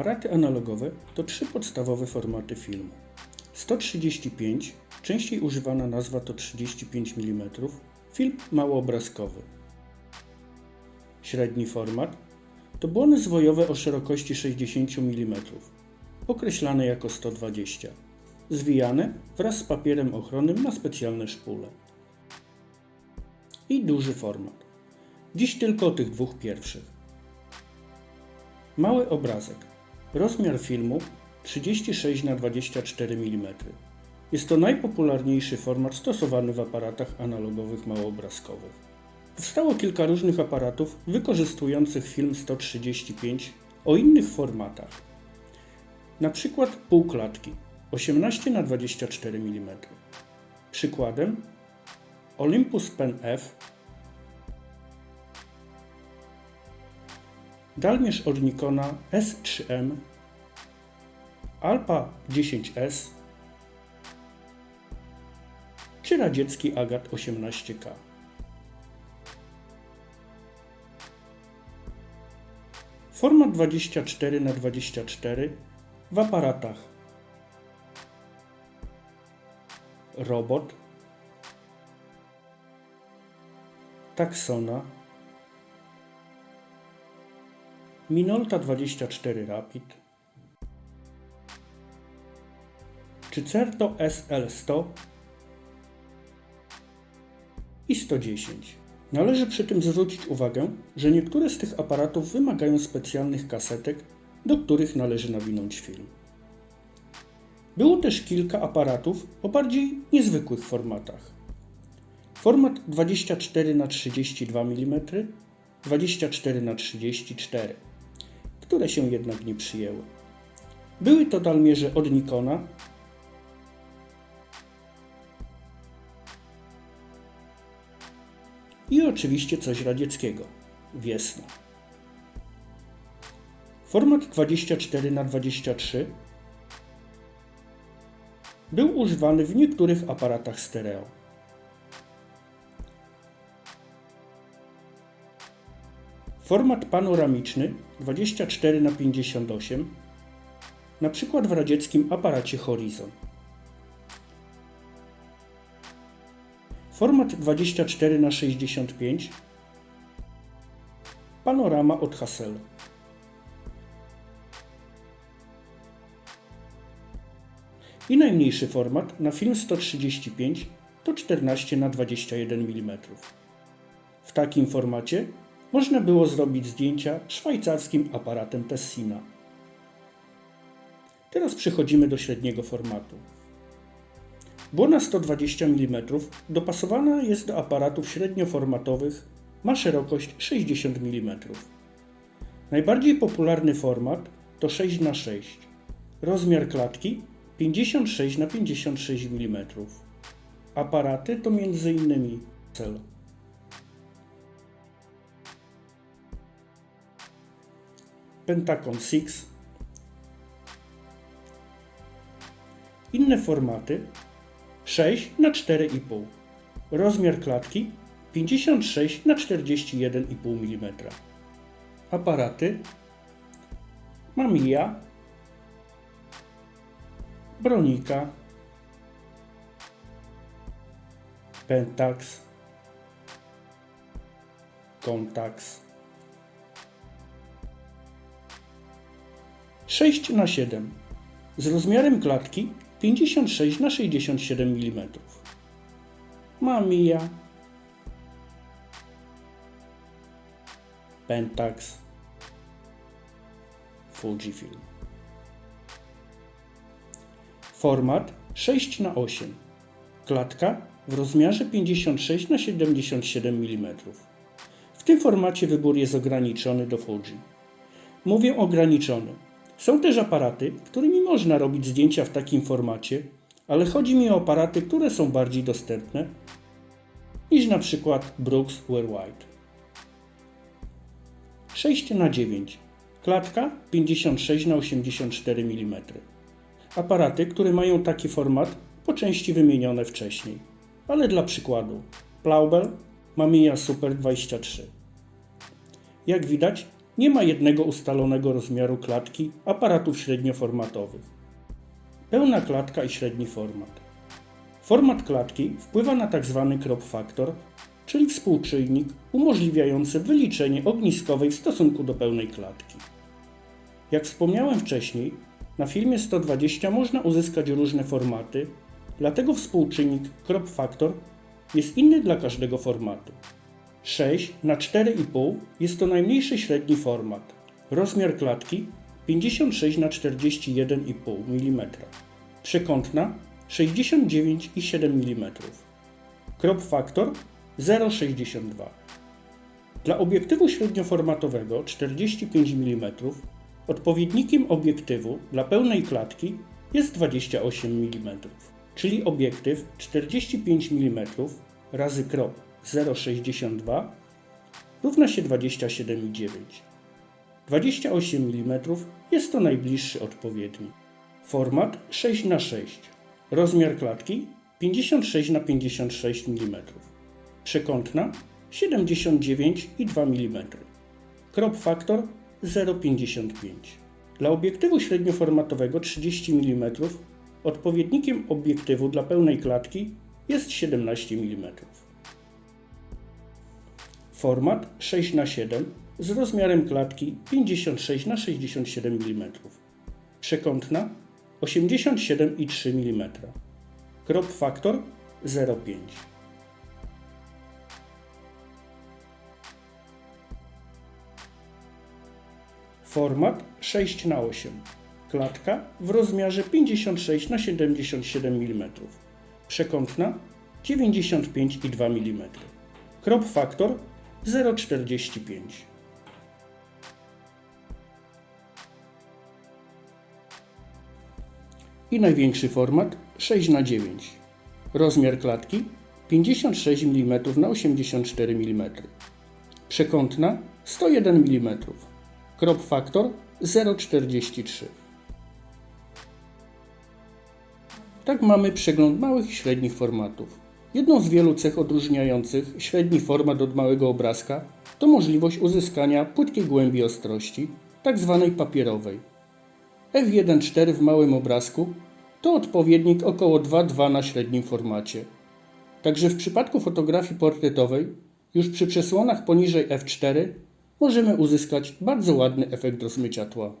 Aparaty analogowe to trzy podstawowe formaty filmu. 135, częściej używana nazwa to 35 mm, film małoobrazkowy. Średni format to błony zwojowe o szerokości 60 mm, określane jako 120, zwijane wraz z papierem ochronnym na specjalne szpule. I duży format. Dziś tylko o tych dwóch pierwszych. Mały obrazek. Rozmiar filmu 36 na 24 mm. Jest to najpopularniejszy format stosowany w aparatach analogowych małoobrazkowych. Powstało kilka różnych aparatów wykorzystujących film 135 o innych formatach. Na przykład półklatki 18 na 24 mm. Przykładem Olympus Pen F Dalmierz od Nikona S3M, Alpa 10S czy radziecki Agat 18K. Format 24 na 24 w aparatach. Robot, Taxona, Minolta 24 Rapid czy Certo SL100 i 110. Należy przy tym zwrócić uwagę, że niektóre z tych aparatów wymagają specjalnych kasetek, do których należy nawinąć film. Było też kilka aparatów o bardziej niezwykłych formatach. Format 24 na 32 mm, 24 na 34 które się jednak nie przyjęły. Były to dalmierze od Nikona, i oczywiście coś radzieckiego Wiesna. Format 24 na 23 był używany w niektórych aparatach stereo. Format panoramiczny 24 na 58 na przykład w radzieckim aparacie Horizon. Format 24 na 65 Panorama od Hassel. I najmniejszy format na film 135 to 14 na 21 mm. W takim formacie można było zrobić zdjęcia szwajcarskim aparatem Tessina. Teraz przechodzimy do średniego formatu. Błona 120 mm dopasowana jest do aparatów średnioformatowych, ma szerokość 60 mm. Najbardziej popularny format to 6 na 6 Rozmiar klatki 56 na 56 mm. Aparaty to m.in. cel. Pentacon 6. Inne formaty 6 na 4,5. Rozmiar klatki 56 na 41,5 mm. Aparaty Mamiya, Bronika, Pentax, Contax. 6 na 7 z rozmiarem klatki 56 na 67 mm. Mamiya Pentax Fujifilm Format 6 na 8 Klatka w rozmiarze 56 na 77 mm. W tym formacie wybór jest ograniczony do Fuji. Mówię ograniczony, są też aparaty, którymi można robić zdjęcia w takim formacie, ale chodzi mi o aparaty, które są bardziej dostępne niż na przykład Brooks White. 6 na 9 Klatka 56 na 84 mm. Aparaty, które mają taki format, po części wymienione wcześniej, ale dla przykładu Plaubel Mamiya Super 23. Jak widać, nie ma jednego ustalonego rozmiaru klatki aparatów średnioformatowych. Pełna klatka i średni format. Format klatki wpływa na tzw. crop factor, czyli współczynnik umożliwiający wyliczenie ogniskowej w stosunku do pełnej klatki. Jak wspomniałem wcześniej, na filmie 120 można uzyskać różne formaty, dlatego współczynnik crop factor jest inny dla każdego formatu. 6 na 4,5 jest to najmniejszy średni format. Rozmiar klatki 56 na 41,5 mm. Przekątna 69,7 mm. Crop factor 0,62. Dla obiektywu średnioformatowego 45 mm odpowiednikiem obiektywu dla pełnej klatki jest 28 mm, czyli obiektyw 45 mm razy crop 0,62 równa się 27,9. 28 mm jest to najbliższy odpowiednik. Format 6 na 6 Rozmiar klatki 56 na 56 mm. Przekątna 79,2 mm. Crop factor 0,55. Dla obiektywu średnioformatowego 30 mm odpowiednikiem obiektywu dla pełnej klatki jest 17 mm. Format 6 na 7 z rozmiarem klatki 56 na 67 mm. Przekątna 87,3 mm. Crop factor 0,5. Format 6 na 8. Klatka w rozmiarze 56 na 77 mm. Przekątna 95,2 mm. Crop factor 0,45. I największy format 6 na 9. Rozmiar klatki 56 mm na 84 mm. Przekątna 101 mm. Crop factor 0,43. Tak mamy przegląd małych i średnich formatów. Jedną z wielu cech odróżniających średni format od małego obrazka to możliwość uzyskania płytkiej głębi ostrości, tzw. papierowej. F1.4 w małym obrazku to odpowiednik około 2.2 na średnim formacie. Także w przypadku fotografii portretowej, już przy przesłonach poniżej f4 możemy uzyskać bardzo ładny efekt rozmycia tła.